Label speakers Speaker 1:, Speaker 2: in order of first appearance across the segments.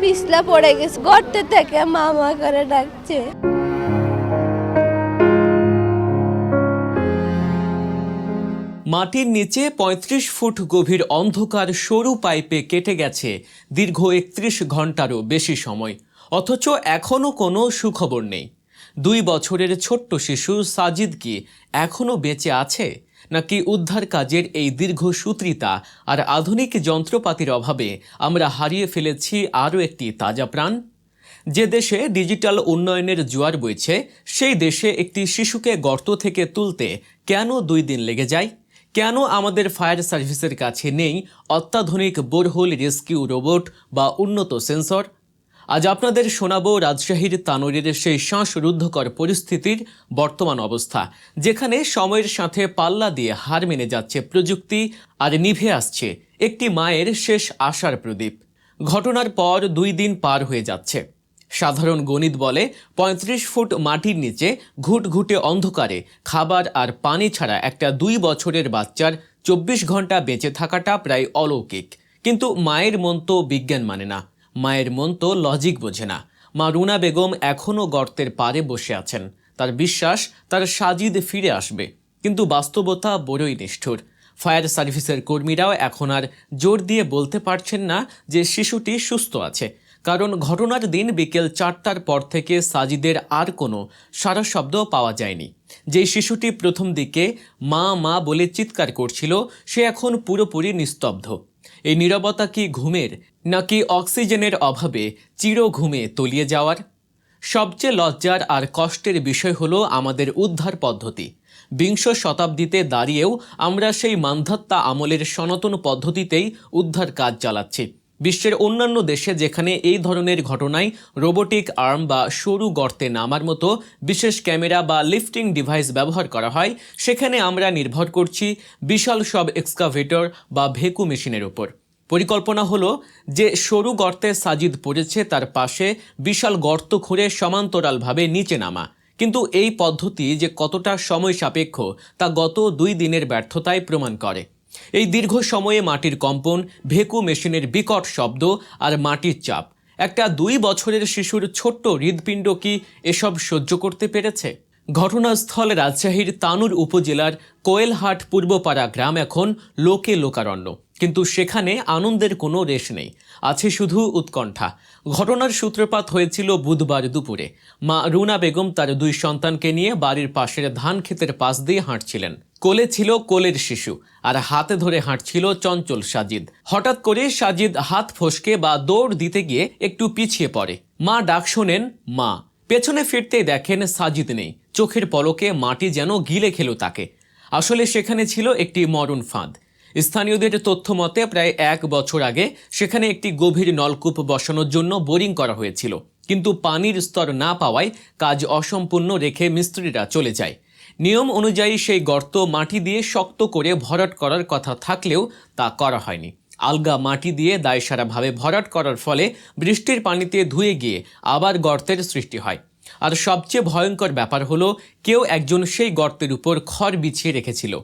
Speaker 1: পিছলা পড়ে গেছে গর্তে থেকে মামা করে ডাকছে।
Speaker 2: মাটির নিচে ৩৫ ফুট গভীর অন্ধকার সরু পাইপে কেটে গেছে, দীর্ঘ একত্রিশ ঘন্টারও বেশি সময়। অথচ এখনও কোনো সুখবর নেই। দুই বছরের ছোট্ট শিশু সাজিদ কি এখনও বেঁচে আছে? নাকি উদ্ধার কাজের এই দীর্ঘ সূত্রিতা আর আধুনিক যন্ত্রপাতির অভাবে আমরা হারিয়ে ফেলেছি আরও একটি তাজা প্রাণ? যে দেশে ডিজিটাল উন্নয়নের জোয়ার বইছে, সেই দেশে একটি শিশুকে গর্ত থেকে তুলতে কেন দুই দিন লেগে যায়? কেন আমাদের ফায়ার সার্ভিসের কাছে নেই অত্যাধুনিক বোরহোল রেস্কিউ রোবট বা উন্নত সেন্সর? আজ আপনাদের শোনাবো রাজশাহীর তানোরের সেই শ্বাসরুদ্ধকর পরিস্থিতির বর্তমান অবস্থা, যেখানে সময়ের সাথে পাল্লা দিয়ে হার মেনে যাচ্ছে প্রযুক্তি আর নিভে আসছে একটি মায়ের শেষ আশার প্রদীপ। ঘটনার পর দুই দিন পার হয়ে যাচ্ছে। সাধারণ গণিত বলে ৩৫ ফুট মাটির নিচে ঘুটঘুটে অন্ধকারে খাবার আর পানি ছাড়া একটা দুই বছরের বাচ্চার চব্বিশ ঘণ্টা বেঁচে থাকাটা প্রায় অলৌকিক। কিন্তু মায়ের মন তো বিজ্ঞান মানে না। মায়ের মন তো লজিক বোঝে না। মা রুনা বেগম এখনও গর্তের পারে বসে আছেন। তার বিশ্বাস, তার সাজিদ ফিরে আসবে। কিন্তু বাস্তবতা বড়ই নিষ্ঠুর। ফায়ার সার্ভিসের কর্মীরাও এখন আর জোর দিয়ে বলতে পারছেন না যে শিশুটি সুস্থ আছে। কারণ ঘটনার দিন বিকেল চারটার পর থেকে সাজিদের আর কোনো সারা শব্দ পাওয়া যায়নি। যেই শিশুটি প্রথম দিকে মা মা বলে চিৎকার করছিল, সে এখন পুরোপুরি নিস্তব্ধ। এই নীরবতা কি ঘুমের? নাকি অক্সিজেনের অভাবে চির ঘুমে তলিয়ে যাওয়ার? সবচেয়ে লজ্জার আর কষ্টের বিষয় হলো আমাদের উদ্ধার পদ্ধতি। বিংশ শতাব্দীতে দাঁড়িয়েও আমরা সেই মান্ধাত্তা আমলের সনাতন পদ্ধতিতেই উদ্ধার কাজ চালাচ্ছি। বিশ্বের অন্যান্য দেশে যেখানে এই ধরনের ঘটনায় রোবোটিক আর্ম বা সরু গর্তে নামার মতো বিশেষ ক্যামেরা বা লিফটিং ডিভাইস ব্যবহার করা হয়, সেখানে আমরা নির্ভর করছি বিশাল সব এক্সকাভেটর বা ভেকু মেশিনের উপর পরিকল্পনা হলো যে সরু গর্তে সাজিদ পড়েছে তার পাশে বিশাল গর্ত খুঁড়ে সমান্তরালভাবে নিচে নামা। কিন্তু এই পদ্ধতি যে কতটা সময় সাপেক্ষ তা গত দুই দিনের ব্যর্থতায় প্রমাণ করে। এই দীর্ঘ সময়ে মাটির কম্পন, ভেকু মেশিনের বিকট শব্দ আর মাটির চাপ। একটা দুই বছরের শিশুর ছোট্ট হৃদপিণ্ড কি এসব সহ্য করতে পেরেছে? ঘটনাস্থল রাজশাহীর তানুর উপজেলার কোয়েলহাট পূর্বপাড়া গ্রাম এখন লোকে লোকারণ্য। কিন্তু সেখানে আনন্দের কোনো রেশ নেই। আছে শুধু উৎকণ্ঠা। ঘটনার সূত্রপাত হয়েছিল বুধবার দুপুরে। মা রুনা বেগম তার দুই সন্তানকে নিয়ে বাড়ির পাশের ধান ক্ষেতের পাশ দিয়ে হাঁটছিলেন। কোলে ছিল কোলের শিশু আর হাতে ধরে হাঁটছিল চঞ্চল সাজিদ। হঠাৎ করে সাজিদ হাত ফসকে বা দৌড় দিতে গিয়ে একটু পিছিয়ে পড়ে। মা ডাক শোনেন, মা, পেছনে ফিরতেই দেখেন সাজিদ নেই। চোখের পলকে মাটি যেন গিলে খেল তাকে। আসলে সেখানে ছিল একটি মরণ ফাঁদ। স্থানীয়দের তথ্য মতে, প্রায় এক বছর আগে সেখানে একটি গভীর নলকূপ বসানোর জন্য বোরিং করা হয়েছিল। কিন্তু পানির স্তর না পাওয়ায় কাজ অসম্পূর্ণ রেখে মিস্ত্রিরা চলে যায়। নিয়ম অনুযায়ী সেই গর্ত মাটি দিয়ে শক্ত করে ভরাট করার কথা থাকলেও তা করা হয়নি। আলগা মাটি দিয়ে দায়সারাভাবে ভরাট করার ফলে বৃষ্টির পানিতে ধুয়ে গিয়ে আবার গর্তের সৃষ্টি হয়। আর সবচেয়ে ভয়ঙ্কর ব্যাপার হলো কেউ একজন সেই গর্তের উপর খড় বিছিয়ে রেখেছিল।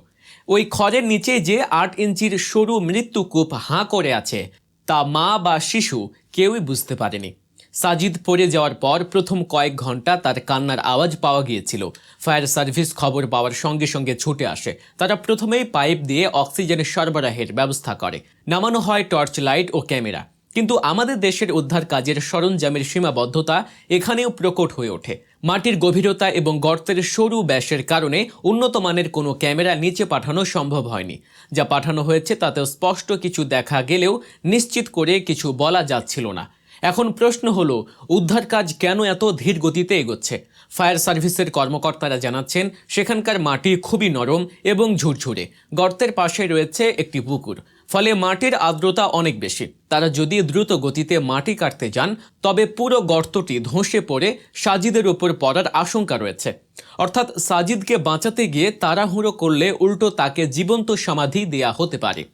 Speaker 2: ওই খড়ের নিচে যে আট ইঞ্চির সরু মৃত্যুকূপ হাঁ করে আছে, তা মা বা শিশু কেউই বুঝতে পারেনি। সাজিদ পড়ে যাওয়ার পর প্রথম কয়েক ঘণ্টা তার কান্নার আওয়াজ পাওয়া গিয়েছিল। ফায়ার সার্ভিস খবর পাওয়ার সঙ্গে সঙ্গে ছুটে আসে। তারা প্রথমেই পাইপ দিয়ে অক্সিজেনের সরবরাহের ব্যবস্থা করে। নামানো হয় টর্চ লাইট ও ক্যামেরা। কিন্তু আমাদের দেশের উদ্ধার কাজের সরঞ্জামের সীমাবদ্ধতা এখানেও প্রকট হয়ে ওঠে। মাটির গভীরতা এবং গর্তের সরু ব্যাসের কারণে উন্নত মানের কোনো ক্যামেরা নিচে পাঠানো সম্ভব হয়নি। যা পাঠানো হয়েছে তাতেও স্পষ্ট কিছু দেখা গেলেও নিশ্চিত করে কিছু বলা যাচ্ছিল না। এখন প্রশ্ন হলো, উদ্ধার কাজ কেন এত ধীর গতিতে এগোচ্ছে? ফায়ার সার্ভিসের কর্মকর্তারা জানাচ্ছেন, সেখানকার মাটি খুবই নরম এবং ঝুরঝুরে, গর্তের পাশে রয়েছে একটি পুকুর। ফলে মাটির আর্দ্রতা অনেক বেশি। তারা যদি দ্রুত গতিতে মাটি কাটতে যান, তবে পুরো গর্তটি ধসে পড়ে সাজিদের উপর পড়ার আশঙ্কা রয়েছে। অর্থাৎ সাজিদকে বাঁচাতে গিয়ে তাড়াহুড়ো করলে উল্টো তাকে জীবন্ত সমাধি দেয়া হতে পারে।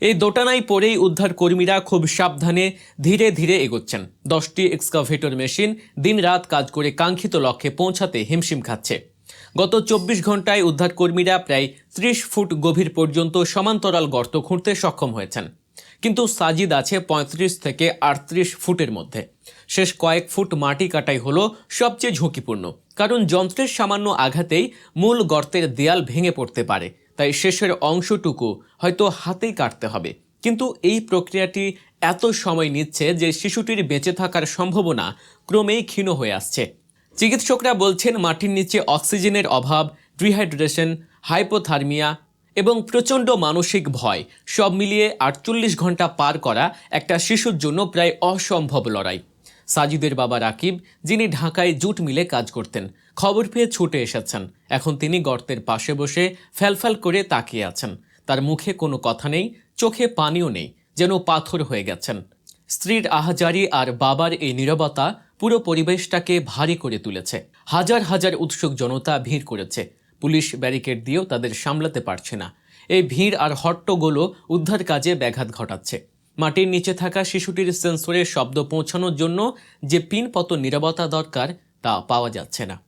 Speaker 2: এই দোটানায় পরেই উদ্ধার কর্মীরা খুব সাবধানে ধীরে ধীরে এগোচ্ছেন। দশটি এক্সকাভেটর মেশিন দিনরাত কাজ করে কাঙ্ক্ষিত লক্ষ্যে পৌঁছাতে হিমশিম খাচ্ছে। গত চব্বিশ ঘন্টায় উদ্ধার কর্মীরা প্রায় ত্রিশ ফুট গভীর পর্যন্ত সমান্তরাল গর্ত খুঁড়তে সক্ষম হয়েছেন। কিন্তু সাজিদ আছে পঁয়ত্রিশ থেকে আটত্রিশ ফুটের মধ্যে। শেষ কয়েক ফুট মাটি কাটাই হলো সবচেয়ে ঝুঁকিপূর্ণ। কারণ যন্ত্রের সামান্য আঘাতেই মূল গর্তের দেয়াল ভেঙে পড়তে পারে। তাই শেষের অংশটুকু হয়তো হাতেই কাটতে হবে। কিন্তু এই প্রক্রিয়াটি এত সময় নিচ্ছে যে শিশুটির বেঁচে থাকার সম্ভাবনা ক্রমেই ক্ষীণ হয়ে আসছে। চিকিৎসকরা বলছেন মাটির নিচে অক্সিজেনের অভাব, ডিহাইড্রেশন, হাইপোথার্মিয়া এবং প্রচণ্ড মানসিক ভয় সব মিলিয়ে আটচল্লিশ ঘণ্টা পার করা একটা শিশুর জন্য প্রায় অসম্ভব লড়াই। সাজিদের বাবা রাকিব, যিনি ঢাকায় জুট মিলে কাজ করতেন। খবর পেয়ে ছুটে এসেছেন। এখন তিনি গর্তের পাশে বসে ফ্যালফ্যাল করে তাকিয়ে আছেন। তার মুখে কোনো কথা নেই, চোখে পানিও নেই, যেন পাথর হয়ে গেছেন। স্ত্রীর আহাজারি আর বাবার এই নীরবতা পুরো পরিবেশটাকে ভারী করে তুলেছে। হাজার হাজার উৎসুক জনতা ভিড় করেছে। পুলিশ ব্যারিকেড দিয়েও তাদের সামলাতে পারছে না। এই ভিড় আর হট্টগোলও উদ্ধার কাজে ব্যাঘাত ঘটাচ্ছে। মাটির নিচে থাকা শিশুটির সেন্সরে শব্দ পৌঁছানোর জন্য যে পিনপত নীরবতা দরকার তা পাওয়া যাচ্ছে না।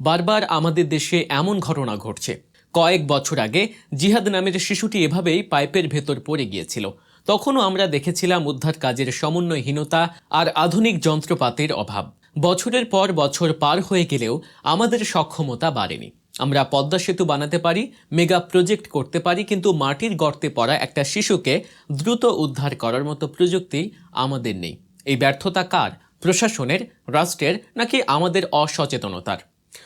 Speaker 2: বারবার আমাদের দেশে এমন ঘটনা ঘটছে। কয়েক বছর আগে জিহাদ নামের শিশুটি এভাবেই পাইপের ভেতর পড়ে গিয়েছিল। তখনও আমরা দেখেছিলাম উদ্ধার কাজের সমন্বয়হীনতা আর আধুনিক যন্ত্রপাতির অভাব। বছরের পর বছর পার হয়ে গেলেও আমাদের সক্ষমতা বাড়েনি। আমরা পদ্মা সেতু বানাতে পারি, মেগা প্রজেক্ট করতে পারি, কিন্তু মাটির গর্তে পড়া একটা শিশুকে দ্রুত উদ্ধার করার মতো প্রযুক্তি আমাদের নেই। এই ব্যর্থতা কার? প্রশাসনের, রাষ্ট্রের, নাকি আমাদের অসচেতনতার?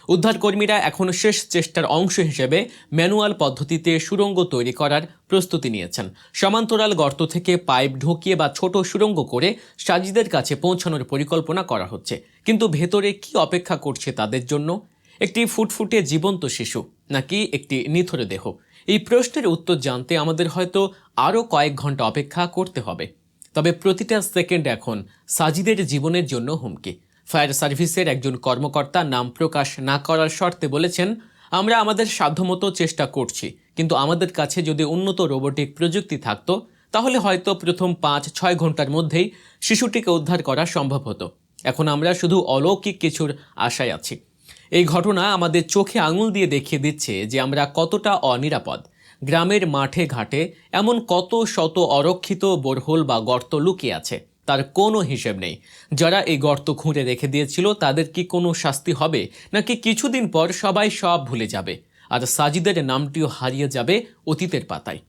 Speaker 2: উদ্ধারকর্মীরা এখন শেষ চেষ্টার অংশ হিসেবে ম্যানুয়াল পদ্ধতিতে সুড়ঙ্গ তৈরি করার প্রস্তুতি নিয়েছেন। সমান্তরাল গর্ত থেকে পাইপ ঢুকিয়ে বা ছোট সুড়ঙ্গ করে সাজিদের কাছে পৌঁছানোর পরিকল্পনা করা হচ্ছে। কিন্তু ভেতরে কি অপেক্ষা করছে তাদের জন্য? একটি ফুটফুটে জীবন্ত শিশু, নাকি একটি নিথরে দেহ? এই প্রশ্নের উত্তর জানতে আমাদের হয়তো আরও কয়েক ঘণ্টা অপেক্ষা করতে হবে। তবে প্রতিটা সেকেন্ড এখন সাজিদের জীবনের জন্য হুমকি। ফায়ার সার্ভিসের একজন কর্মকর্তা নাম প্রকাশ না করার শর্তে বলেছেন, আমরা আমাদের সাধ্যমতো চেষ্টা করছি, কিন্তু আমাদের কাছে যদি উন্নত রোবোটিক প্রযুক্তি থাকতো, তাহলে হয়তো প্রথম পাঁচ, ছয় ঘণ্টার মধ্যেই শিশুটিকে উদ্ধার করা সম্ভব হতো। এখন আমরা শুধু অলৌকিক কিছুর আশায় আছি। এই ঘটনা আমাদের চোখে আঙুল দিয়ে দেখিয়ে দিচ্ছে যে আমরা কতটা অনিরাপদ। গ্রামের মাঠে ঘাটে এমন কত শত অরক্ষিত বোরহোল বা গর্ত লুকিয়ে আছে, তার কোনো হিসেব নেই। যারা এই গর্ত খুঁড়ে রেখে দিয়েছিল, তাদের কি কোনো শাস্তি হবে, নাকি কিছুদিন পর সবাই সব ভুলে যাবে? আর সাজিদের নামটিও হারিয়ে যাবে অতীতের পাতায়।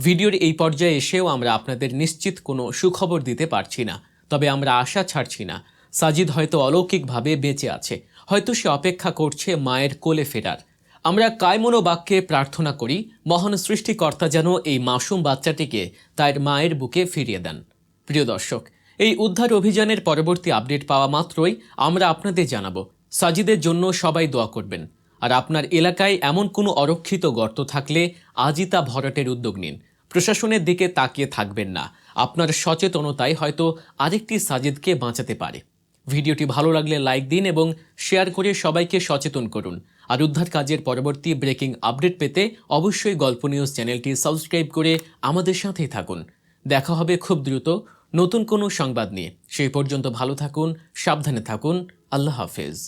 Speaker 2: ভিডিওর এই পর্যায়ে এসেও আমরা আপনাদের নিশ্চিত কোনো সুখবর দিতে পারছি না, তবে আমরা আশা ছাড়ছি না। সাজিদ হয়তো অলৌকিকভাবে বেঁচে আছে। হয়তো সে অপেক্ষা করছে মায়ের কোলে ফেরার। আমরা কায়মনো বাক্যে প্রার্থনা করি, মহান সৃষ্টিকর্তা যেন এই মাসুম বাচ্চাটিকে তার মায়ের বুকে ফিরিয়ে দেন। প্রিয় দর্শক, এই উদ্ধার অভিযানের পরবর্তী আপডেট পাওয়া মাত্রই আমরা আপনাদের জানাব। সাজিদের জন্য সবাই দোয়া করবেন। আর আপনার এলাকায় এমন কোনো অরক্ষিত গর্ত থাকলে আজই তা ভরাটের উদ্যোগ নিন। প্রশাসনের দিকে তাকিয়ে থাকবেন না। আপনার সচেতনতাই হয়তো আরেকটি সাজিদকে বাঁচাতে পারে। ভিডিওটি ভালো লাগলে লাইক দিন এবং শেয়ার করে সবাইকে সচেতন করুন। আর উদ্ধার কাজের পরবর্তী ব্রেকিং আপডেট পেতে অবশ্যই গল্প নিউজ চ্যানেলটি সাবস্ক্রাইব করে আমাদের সাথেই থাকুন। দেখা হবে খুব দ্রুত নতুন কোনো সংবাদ নিয়ে। সেই পর্যন্ত ভালো থাকুন, সাবধানে থাকুন। আল্লাহ হাফেজ।